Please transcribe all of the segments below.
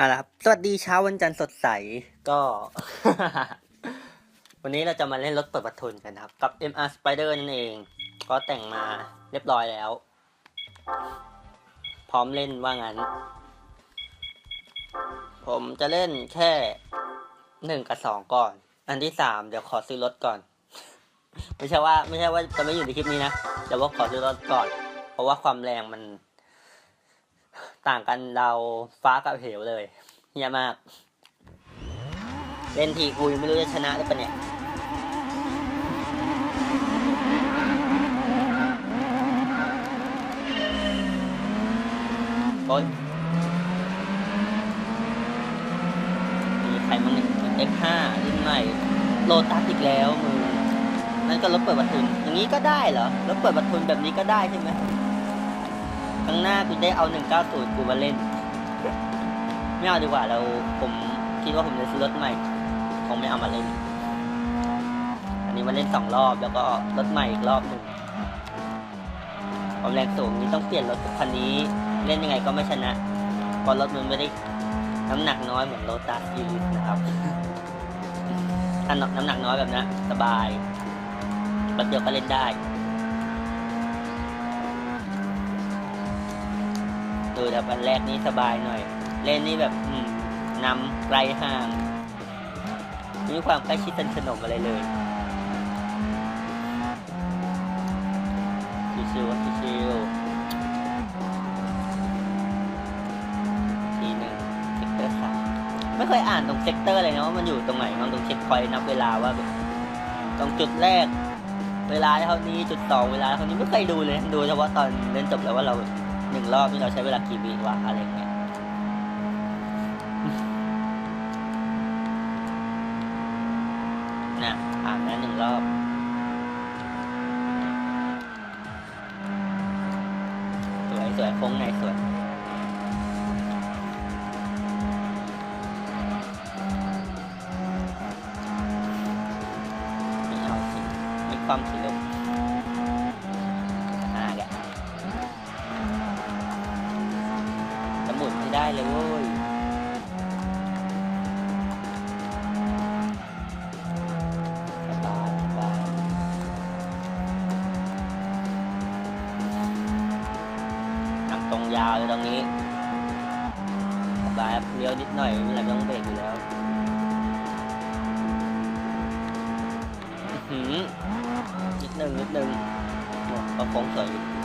อะครับ สวัสดีเช้าวันจันทร์สดใส ก็ วันนี้เราจะมาเล่นรถเปิดประทุนกันนะครับ กับ MR Spider นั่นเอง ก็แต่งมาเรียบร้อยแล้ว พร้อมเล่นว่างั้น ผมจะเล่นแค่หนึ่งกับสองก่อน อันที่สามเดี๋ยวขอซื้อรถก่อน ไม่ใช่ว่า ไม่ใช่ว่าจะไม่อยู่ในคลิปนี้นะ แต่ว่าขอซื้อรถก่อน เพราะว่าความแรงมัน ต่างกันเราฟ้ากับเหวเลยเฮียมาก เล่นทีกูยังไม่รู้จะชนะได้ปะเนี่ยโอ๊ยมีใครมั้งเนี่ย X5 รุ่นใหม่โลตัสอีกแล้วมึงนั่นก็รถเปิดประทุนอย่างนี้ก็ได้เหรอรถเปิดประทุนแบบนี้ก็ได้ใช่ไหม ครั้งหน้ากูได้เอา 190 กูมาเล่น ไม่เอาดีกว่าเราผมคิดว่าผมจะซื้อรถใหม่ คงไม่เอามาเล่น อันนี้มาเล่นสองรอบแล้วก็รถใหม่อีกรอบหนึ่งความแรงสูงนี้ต้องเปลี่ยนรถคันนี้ เล่นยังไงก็ไม่ชนะเพราะรถมันไม่ได้น้ำหนักน้อยเหมือนโ o ตัสยูริสนะครับถ้าน้ำหนักน้อยแบบนั้สบายรถเดียวก็เล่นได้ ดูแต่วันแรกนี้สบายหน่อย เล่นนี่แบบนำไกลห่างไม่มีความใกล้ชิดสนิทสนมอะไรเลยชิวๆชิวๆทีหนึ่งเซกเตอร์สามไม่เคยอ่านตรงเซกเตอร์เลยนะว่ามันอยู่ตรงไหนบ้างตรงเช็คพอยต์นับเวลาว่าตรงจุดแรก เวลาเท่านี้จุดสองเวลาเท่านี้ไม่เคยดูเลย ดูเฉพาะตอนเล่นจบแล้วว่าเรา หนึ่งรอบนี่เราใช้เวลากี่วิวะอะไรเงี้ยนะผ่านแล้วหนึ่งรอบสวยสวยโค้งในสวยม่เอาสิไม่ความสิลง ได้เลยเว้ยสบายสบายทางตรงยาวเลยตรงนี้สบายครับเลี้ยวนิดหน่อยไม่เป็นไรไม่ต้องเบรกอยู่แล้วอื้อหือนิดหนึ่งนิดหนึ่งโอ้ก็โค้งสวยอยู่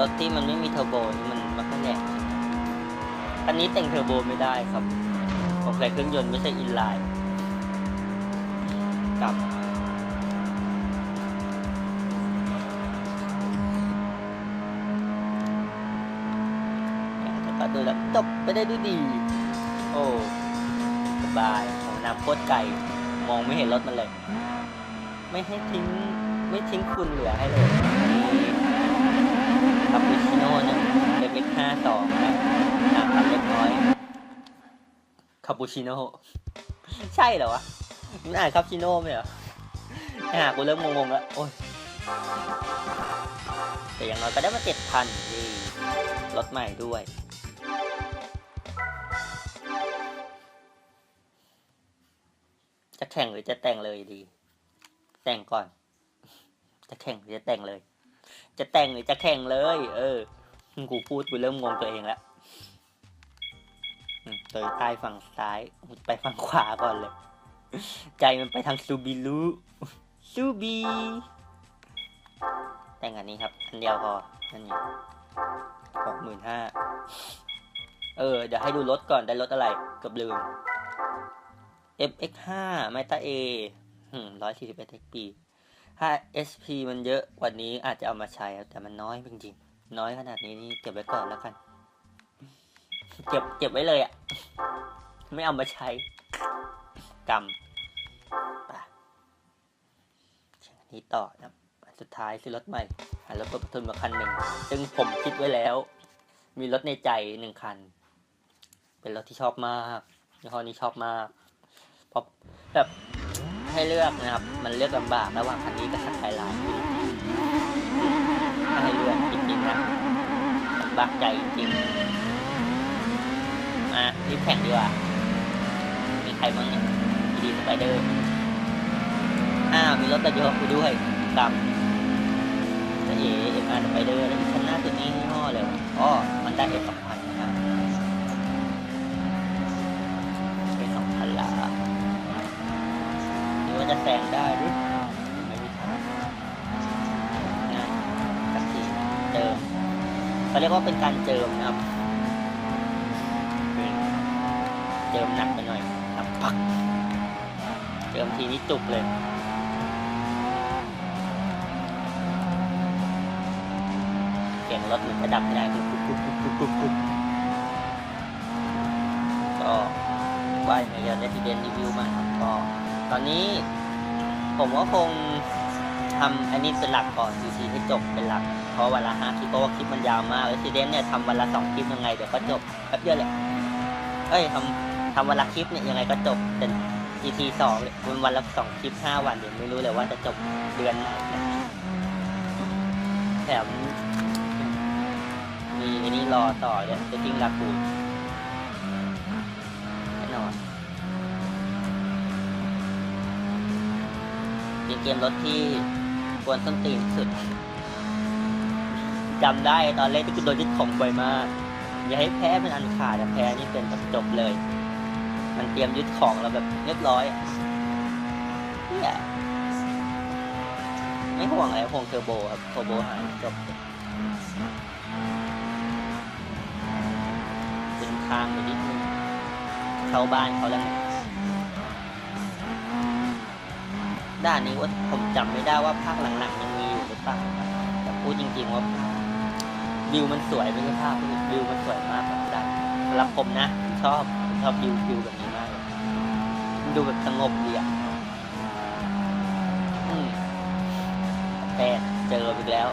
รถที่มันไม่มีเทอร์โบนี่มันมันก็แรงคันนี้แต่งเทอร์โบไม่ได้ครับผมใช้เครื่องยนต์ไม่ใช่อินไลน์กับแต่ก็ดูแล้วจบไปได้ด้วยดี โอ้สบายของน้ำโคตรไกลมองไม่เห็นรถมันเลย ไม่ให้ทิ้ง ไม่ทิ้งคุณเหลือให้เลย คาปูชิโน่หนึ่งเล็กๆห้าสองนะน้ำตาลเล็กน้อยคาปูชิโน่ใช่เหรอวะมันอ่านคาปูชิโน่ไหมเหรอไอ้ห่ากูเริ่มงงๆแล้วโอ้ยแต่อย่างน้อยก็ได้มาเจ็ดพันดีรถใหม่ด้วยจะแข่งหรือจะแต่งเลยดี แต่งก่อน จะแข่งหรือจะแต่งเลย จะแต่งหรือจะแข่งเลย เออกูพูดกูเริ่มงงตัวเองแล้วอืมตัวใต้ฝั่งซ้ายไปฝั่งขวาก่อนเลย ใจมันไปทางซูบิรุซูบีแต่งอันนี้ครับ อันเดียวพออันนี้หกหมื่นห้าเออ เดี๋ยวให้ดูรถก่อนได้รถอะไรเกือบลืม FX5 m e t a A ร้อยสี่สิบเอ็ด XP ถ้า SP มันเยอะกว่านี้อาจจะเอามาใช้แต่มันน้อยจริงๆ น้อยขนาดนี้นี่เก็บไว้ก่อนแล้วกัน เก็บเก็บไว้เลยอะ่ะ ไม่เอามาใช้กรรมไปชอันนี้ต่อนะสุดท้ายซื้อรถใหม่หารถประทุนมาคันหนึ่ง ซึ่งผมคิดไว้แล้ว มีรถในใจหนึ่งคัน เป็นรถที่ชอบมากยี่ห้อนี้ชอบมากเพราะแบบ ให้เลือกนะครับ มันเลือกลำบากระหว่างคันนี้กับสกายไลน์ถ้าให้เลือกจริงๆครับากใจจริงๆมารีบแข่งดีกว่า มีใครบ้างเนี่ยดีสไปเดอร์ อ้าว มีรถกระยกกูด้วยดำจะเอเอ็มอาร์สไปเดอร์แล้วคันหน้าตัวนี้ยี่ห้อเลยอ๋อมันได้เอฟสอง แซงได้หรือไม่มีทางนะสักทีเจิมเขาเรียกว่าเป็นการเจิมนะครับเจิมหนักไปหน่อยครับปักเจิมทีนี้จุกเลยเสียงรถมันจะดับไม่ได้กุ๊กกุ๊กกุ๊กกุ๊กกุ๊กกุ๊กก็ว่าอยังไงจะได้ที่เดนรีวิวมาครับก็ตอนนี้ ผมก็คงทำอันนี้เป็นหลักก่อน UC ให้จบเป็นหลัก เพราะวันละห้าคลิปเพราะว่าคลิปมันยาวมากแล้วทีเดนเนี่ยทำวันละสองคลิปยังไงเดี๋ยวก็จบแป๊บเดียวแหละเอ้ยทำทำวันละคลิปเนี่ยยังไงก็จบเป็น EP สองเลยวันวันละสองคลิปห้าวันเดี๋ยวไม่รู้เลยว่าจะจบเดือนไหนนะแถมมีไอ้นี่รอต่อเนี่ยจะทิ้งลาคู เป็นเกมรถที่กวนต้นตีนสุดจำได้ตอนเล่นที่กูโดนยึดของบ่อยมาก อย่าให้แพ้เป็นอันขาดแต่แพ้นี่เป็นจบเลย มันเตรียมยึดของเราแบบเรียบร้อยเนี่ยไม่ห่วงอะไรห่วงเทอร์โบครับเทอร์โบหายจบเป็นทางไปนิดนึงเข้าบ้านเขาแล้วไง ด้านนี้ว่าผมจำไม่ได้ว่าภาคหลังๆยังมีอยู่หรือเปล่าแต่พูดจริงๆว่าวิวมันสวยไม่ใช่ภาพวิวมันสวยมากครับด้านสำหรับผมนะชอบชอบวิววิวแบบนี้มากมันดูแบบสงบดีอะอืมแต่เจออีกแล้ว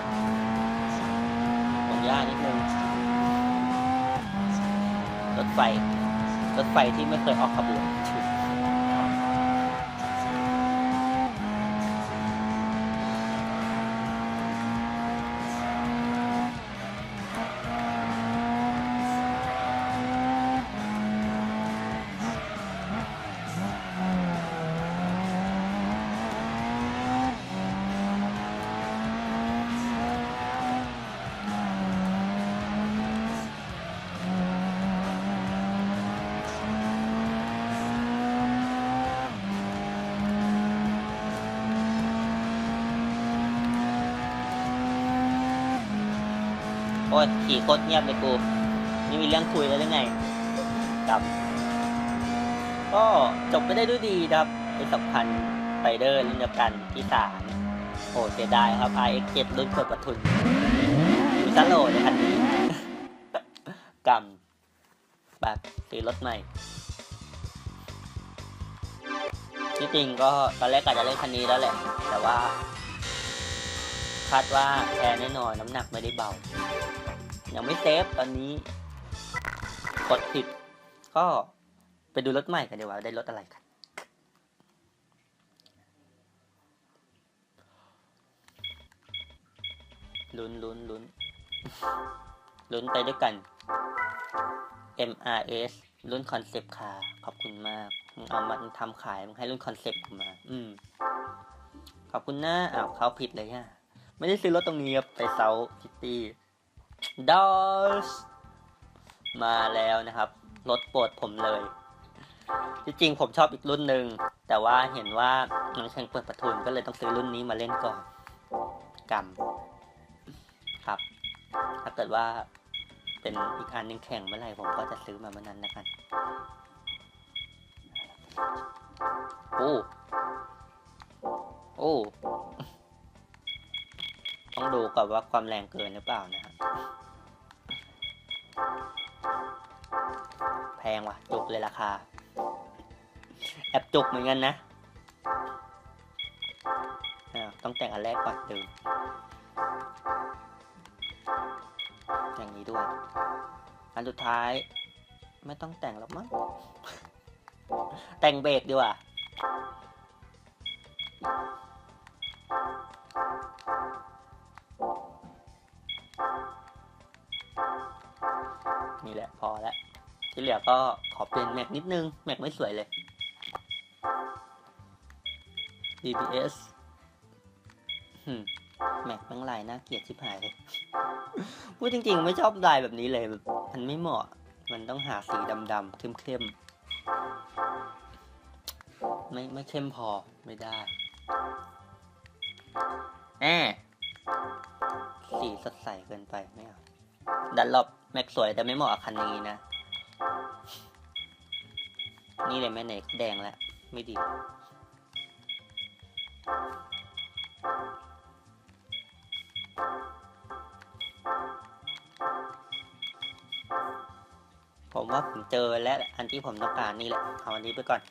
ผมย่านิดนึงรถไฟรถไฟที่ไม่เคยออกขบวน โอ้ยขี่โคตรเงียบเลยกูนี่มีเรื่องคุยแล้วหรือไงครับ ก็จบไปได้ด้วยดีครับเป็นสัมพันธ์ไฟเดอร์รุ่นเดียวกันที่สามโอ้เสียดายครับ RX 7 รุ่นเปิดประทุนมีซาโลในคันนี้กำแบบซื้อรถใหม่ที่จริงก็ตอนแรกกะจะเล่นคันนี้แล้วแหละ แต่ว่า คาดว่าแพ้แน่นอนน้ำหนักไม่ได้เบา ยังไม่เซฟตอนนี้ กดผิด ก็ไปดูรถใหม่กันดีกว่าได้รถอะไรกันลุ้นลุ้นลุ้นลุ้นไปด้วยกัน MRS รุ่นคอนเซปต์คาขอบคุณมากมึงเอามาทำขายมึงให้รุ่นคอนเซปต์มา อืม ขอบคุณนะอ้าวเขาผิดเลยฮะ ไม่ได้ซื้อรถตรงนี้ครับไปเซาซิตี้ดอสมาแล้วนะครับรถโปรดผมเลยที่จริงผมชอบอีกรุ่นหนึ่งแต่ว่าเห็นว่ามันแข่งเปิดประทุนก็เลยต้องซื้อรุ่นนี้มาเล่นก่อนกรรมครับ ถ้าเกิดว่าเป็นอีกอันหนึงแข่งเมื่อไหร่ผมก็จะซื้อมาเมื่อนั้นนะครับโอ้ โอ้ ต้องดูก่อนว่าความแรงเกินหรือเปล่านะครับแพงว่ะจุกเลยราคา แอบจุกเหมือนกันนะต้องแต่งอันแรกก่อนดูอย่างนี้ด้วย อันสุดท้าย ไม่ต้องแต่งหรอกมั้ง แต่งเบรกดีกว่า นี่แหละพอแล้วที่เหลือก็ขอเปลี่ยนแม็กนิดนึง แม็กไม่สวยเลย DPS แม็กตั้งลายน่าเกลียดชิบหายเลย พูดจริงๆ ไม่ชอบลายแบบนี้เลยแบบมันไม่เหมาะ มันต้องหาสีดำๆเข้มๆ ไม่ไม่เข้มพอไม่ได้แน่สีสดใสเกินไปไม่เอา ดันรอบแม็กสวยแต่ไม่เหมาะกับคันนี้นะ นี่เลยแม่เนกแดงแล้ว ไม่ดี ผมว่าผมเจอแล้ว อันที่ผมต้องการนี่แหละเอาอันนี้ไปก่อน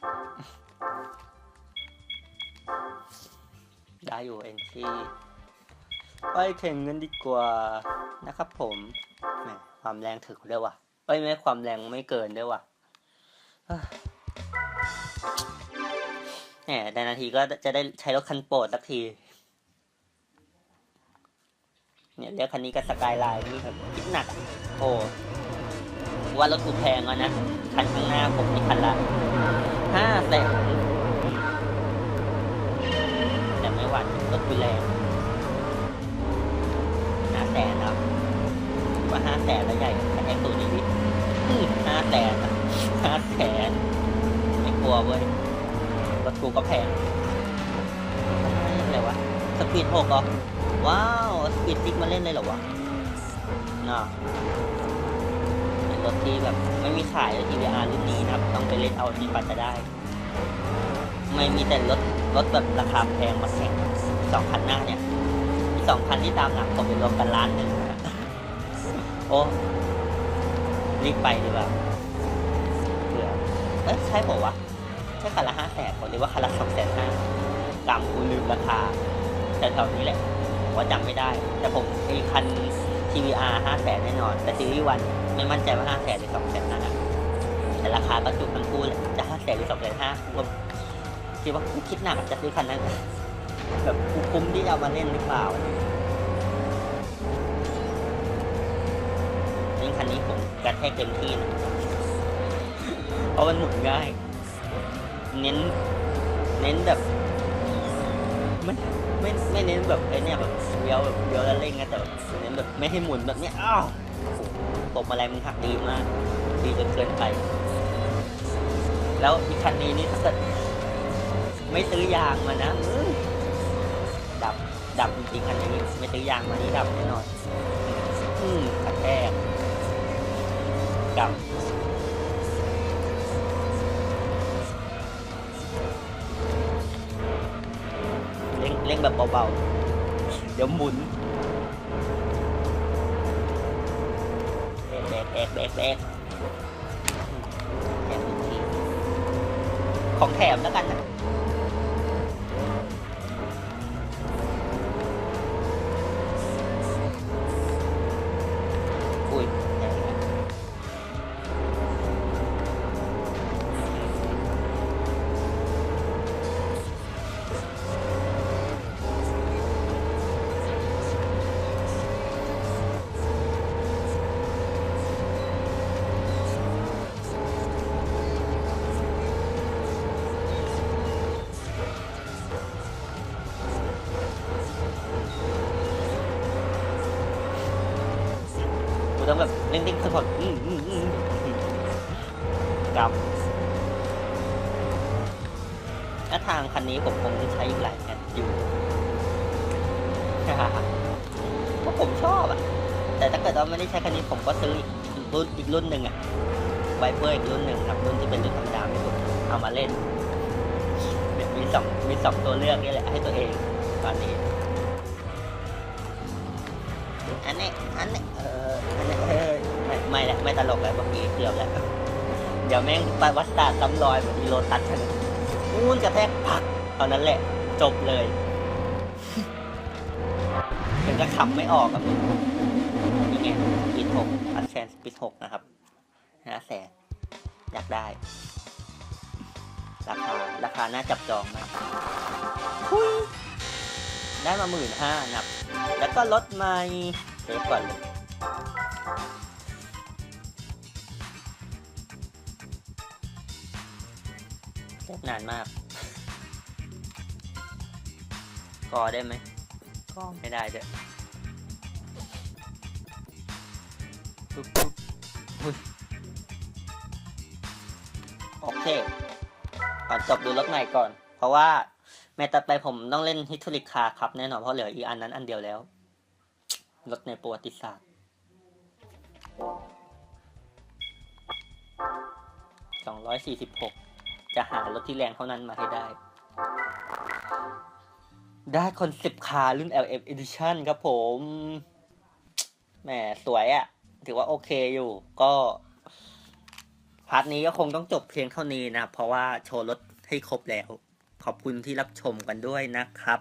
ได้อยู่เองที่ไปแข่งเงินดีกว่านะครับผม ความแรงถึงด้วยว่ะเอ้ยไม่ความแรงไม่เกินด้วยว่ะแหมในนาทีก็จะได้ใช้รถคันโปรดสักที เนี่ยเรียกคันนี้ก็สกายไลน์นี่แบบคิดหนัก โอ้ว่ารถกูแพงแล้วนะ คันข้างหน้าผมนี่คันละห้าแสนแต่ไม่หวั่นรถกูแรงาห้าแสนแล้วใหญ่คันแอคตัวนี้ดิห้าแสนห้าแสนไม่กลัวเว้ยรถกูก็แพงอะไรวะสปีดหกเหรอว้าวสปีดซิกมาเล่นเลยเหรอวะน่ะเป็นรถที่แบบไม่มีขายเลย TVR รุ่นนี้นะครับ ต้องไปเล่นเอาที่ปัตจะได้ ไม่มีแต่รถรถแบบราคาแพงมาแข่งสองคันหน้าเนี่ยมีสองคันที่ตามหลังผมเป็นรวมกันล้านหนึ่ง โอ้รีบไปดีกว่าเผื่อเอ้ยใช่ผมวะใช่คันละห้าแสนผมเรียกว่าคันละสองแสนห้ากำกูลืมราคาแต่แถวนี้แหละผมว่าจำไม่ได้ แต่ผมมีคัน TVR ห้าแสนแน่นอน แต่ซีรีส์วันไม่มั่นใจว่าห้าแสนหรือสองแสนนะแต่ราคาก็จุกทั้งคู่เลยจะห้าแสนหรือสองแสนห้าผมคิดว่าคิดหนักจะซื้อคันนั้นแบบคุ้มที่จะเอามาเล่นหรือเปล่า นี่คันนี้ผมกระแทกเต็มที่นะเพราะมันหมุนง่าย เน้น เน้นแบบไม่ไม่ไม่เน้นแบบไอ้เนี่ยแบบเลี้ยวแบบเลี้ยวแล้วเร่งนะแต่แบบเน้นแบบไม่ให้หมุนแบบเนี้ยอ้าวโอ้โหตกอะไรมันหักดีมาก ดีจนเกินไป แล้วอีกคันนี้นี่ถ้าเกิดไม่ซื้อยางมานะดับดับจริงๆคันนี้ไม่ซื้อยางมานี่ดับแน่นอน อืมกระแทก ดำเล่งเล่งแบบเบาๆ เดี๋ยวหมุนแบกแบกแบกแบกแบกอีกของแถมแล้วกันนะ ต้องแบบเร่งเร่งสะกดอืมอืมอือกับและทางคันนี้ผมคงจะใช้อีกหลายแอดอยู่เพราะผมชอบอะ แต่ถ้าเกิดว่าไม่ได้ใช้คันนี้ผมก็ซื้ออีกรุ่นอีกรุ่นหนึ่งอะไวเปอร์อีกรุ่นหนึ่งครับรุ่นที่เป็นรุ่นธรรมดาไม่ผมเอามาเล่นมีสองมีสองตัวเลือกนี่แหละให้ตัวเองตอนนี้อันนี้อันนี้เอออันนี้เออ ไม่แหละไม่ตลกแล้วเมื่อกี้เกือบแล้วเดี๋ยวแม่งไปวัดตาซ้ำรอยเหมือนมีโลตัสกันนู่นกระแทกพักเท่านั้นแหละ จบเลยถึงจะขับไม่ออกครับนี่ไงปีหกอัดแชนปีหกนะครับห้าแสนอยากได้ ราคา ราคาน่าจับจองมากทุยได้มาหมื่นห้านับ แล้วก็รถใหม่เซฟก่อนเลย นานมาก กอได้ไหมก็ไม่ได้ด้วยปุ๊บปุ๊บอุ๊ยโอเคก่อนจบดูรถใหม่ก่อน เพราะว่าแมตต์ต่อไปผมต้องเล่นฮิตทริกคาครับแน่นอนเพราะเหลืออีกอันนั้นอันเดียวแล้วรถในประวัติศาสตร์สองร้อยสี่สิบหก จะหารถที่แรงเท่านั้นมาให้ได้ ได้คอนเซปต์คาร์รุ่น LF Edition ครับผม แหมสวยอะ่ะ ถือว่าโอเคอยู่ ก็พาร์ทนี้ก็คงต้องจบเพียงเท่านี้นะครับ เพราะว่าโชว์รถให้ครบแล้ว ขอบคุณที่รับชมกันด้วยนะครับ